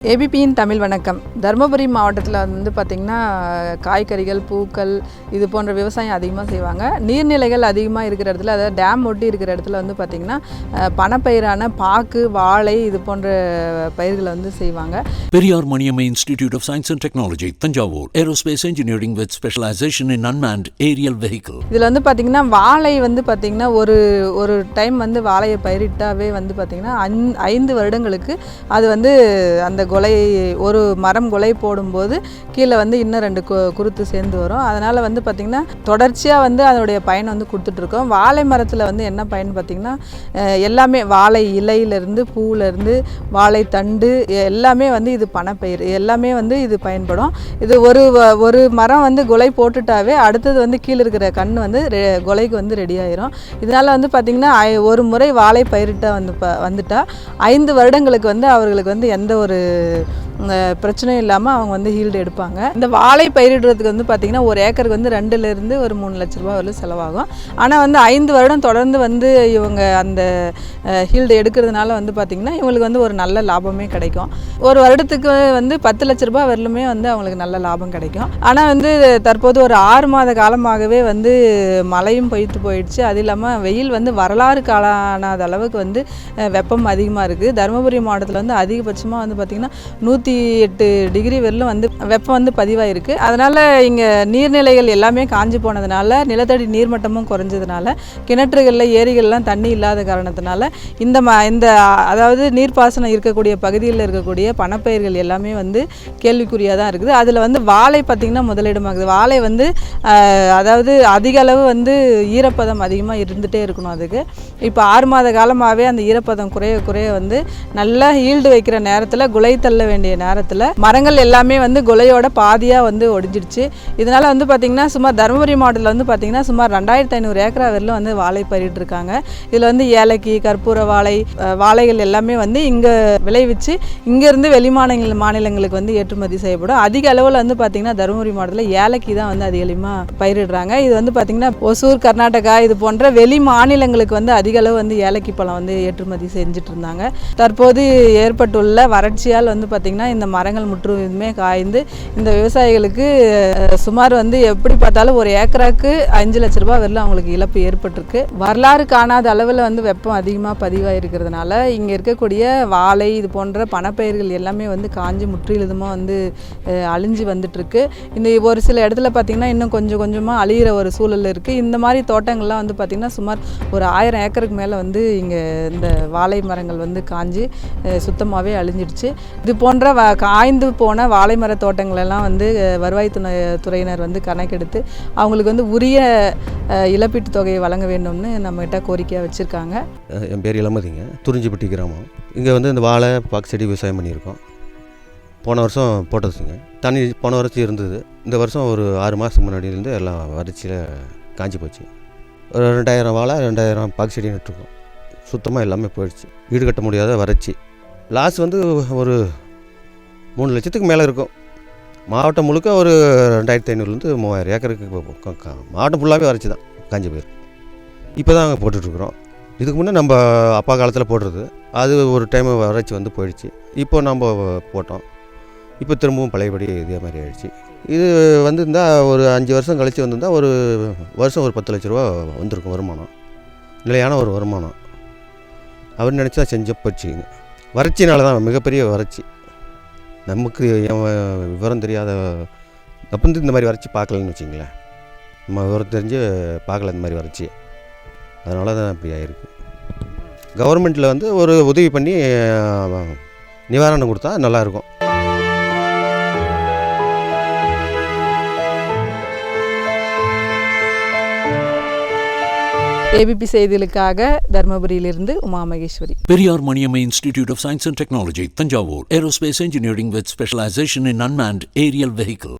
ஏபிபியின் தமிழ் வணக்கம் தருமபுரி மாவட்டத்தில் வந்து பார்த்திங்கன்னா காய்கறிகள் பூக்கள் இது போன்ற விவசாயம் அதிகமாக செய்வாங்க நீர்நிலைகள் அதிகமாக இருக்கிற இடத்துல அதாவது டேம் ஒட்டி இருக்கிற இடத்துல வந்து பார்த்திங்கன்னா பணப்பயிரான பாக்கு வாழை இது போன்ற பயிர்களை வந்து செய்வாங்க Periyar Maniamma Institute of Science and Technology, Tanjavur. Aerospace Engineering with specialization in unmanned aerial vehicle. இதில் வந்து பார்த்திங்கன்னா வாழை வந்து பார்த்திங்கன்னா ஒரு ஒரு டைம் வந்து வாழையை பயிரிட்டாவே வந்து பார்த்திங்கன்னா ஐந்து வருடங்களுக்கு அது வந்து அந்த கொலை ஒரு மரம் கொலை போடும்போது கீழே வந்து இன்னும் ரெண்டு கு குருத்து சேர்ந்து வரும். அதனால் வந்து பார்த்திங்கன்னா தொடர்ச்சியாக வந்து அதனுடைய பயன் வந்து கொடுத்துட்ருக்கோம். வாழை மரத்தில் வந்து என்ன பயன் பார்த்திங்கன்னா எல்லாமே வாழை இலையிலேருந்து பூவிலேருந்து வாழை தண்டு எல்லாமே வந்து இது பணப்பயிர் எல்லாமே வந்து இது பயன்படும். இது ஒரு வ- ஒரு மரம் வந்து குலை போட்டுட்டாவே அடுத்தது வந்து கீழே இருக்கிற கண் வந்து ரெ- குலைக்கு வந்து ரெடி ஆயிரும். இதனால் வந்து பார்த்திங்கன்னா ஒரு முறை வாழை பயிரிட்ட வந்து ப வந்துட்டா ஐந்து வருடங்களுக்கு வந்து அவர்களுக்கு வந்து எந்த ஒரு ம், பிரச்சனையும் இல்லாமல் அவங்க வந்து ஹீல்டு எடுப்பாங்க. இந்த வாழை பயிரிடுறதுக்கு வந்து பார்த்திங்கன்னா ஒரு ஏக்கருக்கு வந்து ரெண்டுலேருந்து ஒரு மூணு லட்ச ரூபா வரலும் செலவாகும். ஆனால் வந்து ஐந்து வருடம் தொடர்ந்து வந்து இவங்க அந்த ஹீல்டு எடுக்கிறதுனால வந்து பார்த்திங்கன்னா இவங்களுக்கு வந்து ஒரு நல்ல லாபமே கிடைக்கும். ஒரு வருடத்துக்கு வந்து பத்து லட்ச ரூபா வரலுமே வந்து அவங்களுக்கு நல்ல லாபம் கிடைக்கும். ஆனால் வந்து தற்போது ஒரு ஆறு மாத காலமாகவே வந்து மழையும் பொய்த்து போயிடுச்சு. அது இல்லாமல் வெயில் வந்து வரலாறு காணாத அளவுக்கு வந்து வெப்பம் அதிகமாக இருக்குது தருமபுரி மாவட்டத்தில் வந்து அதிகபட்சமாக வந்து பார்த்திங்கன்னா நூற்றி இருபத்தி எட்டு டிகிரி வரலும் வந்து வெப்பம் வந்து பதிவாயிருக்கு. அதனால் இங்கே நீர்நிலைகள் எல்லாமே காஞ்சி போனதுனால நிலத்தடி நீர்மட்டமும் குறைஞ்சதுனால கிணற்றுகளில் ஏரிகள்லாம் தண்ணி இல்லாத காரணத்தினால இந்த ம இந்த அதாவது நீர்ப்பாசனம் இருக்கக்கூடிய பகுதியில் இருக்கக்கூடிய பணப்பயிர்கள் எல்லாமே வந்து கேள்விக்குறியாக தான் இருக்குது. அதில் வந்து வாழை பார்த்திங்கன்னா முதலிடமாகுது. வாழை வந்து அதாவது அதிக அளவு வந்து ஈரப்பதம் அதிகமாக இருந்துகிட்டே இருக்கணும் அதுக்கு. இப்போ ஆறு மாத காலமாகவே அந்த ஈரப்பதம் குறைய குறைய வந்து நல்லா ஈல்டு வைக்கிற நேரத்தில் குலை தள்ள வேண்டிய நேரத்தில் மரங்கள் எல்லாமே வந்து குலையோட பாதியாக வந்து ஒடிஞ்சிடுச்சு. இதனால் வந்து பார்த்திங்கன்னா சுமார் தருமபுரி மாவட்டத்தில் வந்து பார்த்திங்கன்னா சுமார் ரெண்டாயிரத்து ஐநூறு ஏக்கரா வரலும் வந்து வாழை பயிரிட்டு இருக்காங்க. இதில் வந்து ஏலக்கி கற்பூர வாழை வாழைகள் எல்லாமே வந்து இங்கே விளைவிச்சு இங்கேருந்து வெளி மாநிலங்கள் மாநிலங்களுக்கு வந்து ஏற்றுமதி செய்யப்படும். அதிக அளவில் வந்து பார்த்திங்கன்னா தருமபுரி மாவட்டத்தில் ஏலக்கி தான் வந்து அதிகமாக பயிரிடுறாங்க. இது வந்து பார்த்திங்கன்னா ஒசூர் கர்நாடகா இது போன்ற வெளி மாநிலங்களுக்கு வந்து அதிக அளவு வந்து ஏலக்கி பழம் வந்து ஏற்றுமதி செஞ்சுட்டு இருந்தாங்க. தற்போது ஏற்பட்டுள்ள வறட்சியால் வந்து பார்த்திங்கன்னா இந்த மரங்கள் முற்றுமே காய்ந்து இந்த விவசாயிகளுக்கு சுமார் வந்து எப்படி பார்த்தாலும் ஒரு ஏக்கராக்கு அஞ்சு லட்ச ரூபா வரலாம் அவங்களுக்கு இழப்பு ஏற்பட்டிருக்கு. வரலாறு காணாத அளவில் வந்து வெப்பம் அதிகமாக பதிவாக இருக்கிறதுனால இங்கே இருக்கக்கூடிய வாழை இது போன்ற பணப்பயிர்கள் எல்லாமே வந்து காஞ்சி முற்றிலுதமாக வந்து அழிஞ்சு வந்துட்டுருக்கு. இந்த ஒரு சில இடத்துல பார்த்திங்கன்னா இன்னும் கொஞ்சம் கொஞ்சமாக அழியிற ஒரு சூழல் இருக்குது இந்த மாதிரி தோட்டங்கள்லாம் வந்து பார்த்திங்கன்னா சுமார் ஒரு ஆயிரம் ஏக்கருக்கு மேலே வந்து இங்கே இந்த வாழை மரங்கள் வந்து காஞ்சி சுத்தமாகவே அழிஞ்சிடுச்சு. இது போன்ற காய்ந்து போன வாழை மர தோட்டங்களெல்லாம் வந்து வருவாய் துணை துறையினர் வந்து கணக்கெடுத்து அவங்களுக்கு வந்து உரிய இழப்பீட்டுத் தொகையை வழங்க வேண்டும்னு நம்மகிட்ட கோரிக்கையாக வச்சுருக்காங்க. என் பேர் இளமதிங்க துறிஞ்சிப்பட்டி கிராமம். இங்கே வந்து இந்த வாழை பாக்கு செடி விவசாயம் பண்ணியிருக்கோம். போன வருஷம் போட்டதுங்க. தண்ணி போன வருஷம் இருந்தது. இந்த வருஷம் ஒரு ஆறு மாதத்துக்கு முன்னாடி இருந்து எல்லாம் வறட்சியில் காஞ்சி போச்சு. ஒரு ரெண்டாயிரம் வாழை ரெண்டாயிரம் பாக்கு செடி நட்டுருக்கோம் சுத்தமாக எல்லாமே போயிடுச்சு. ஈடு கட்ட முடியாத வறட்சி. லாஸ் வந்து ஒரு மூணு லட்சத்துக்கு மேலே இருக்கும். மாவட்டம் முழுக்க ஒரு ரெண்டாயிரத்தி ஐநூறுலேருந்து மூவாயிரம் ஏக்கருக்கு மாவட்டம் ஃபுல்லாகவே வறட்சி தான் காஞ்சி போயிருக்கு இப்போ தான் போட்டுட்ருக்குறோம். இதுக்கு முன்னே நம்ம அப்பா காலத்தில் போடுறது. அது ஒரு டைம் வறட்சி வந்து போயிடுச்சு. இப்போ நம்ம போட்டோம். இப்போ திரும்பவும் பழையபடி இதே மாதிரி ஆயிடுச்சு. இது வந்திருந்தா ஒரு அஞ்சு வருஷம் கழித்து வந்திருந்தா ஒரு வருஷம் ஒரு பத்து லட்ச ரூபா வந்திருக்கும் வருமானம். நிலையான ஒரு வருமானம். அவர் நினச்சா செஞ்ச போச்சுங்க வறட்சினால தான் மிகப்பெரிய வறட்சி. நமக்கு விவரம் தெரியாத அப்போ வந்து இந்த மாதிரி வரைச்சி பார்க்கலன்னு வச்சிங்களேன். நம்ம விவரம் தெரிஞ்சு பார்க்கல இந்த மாதிரி வரைச்சி அதனால தான் இப்படி ஆகிருக்கு கவர்மெண்ட்டில் வந்து ஒரு உதவி பண்ணி நிவாரணம் கொடுத்தா நல்லாயிருக்கும் ஏபிபி செய்திகளுக்காக தர்மபுரியிலிருந்து Uma Maheswari Periyar Maniammai institute of science and technology Thanjavur aerospace engineering with specialisation in unmanned aerial vehicle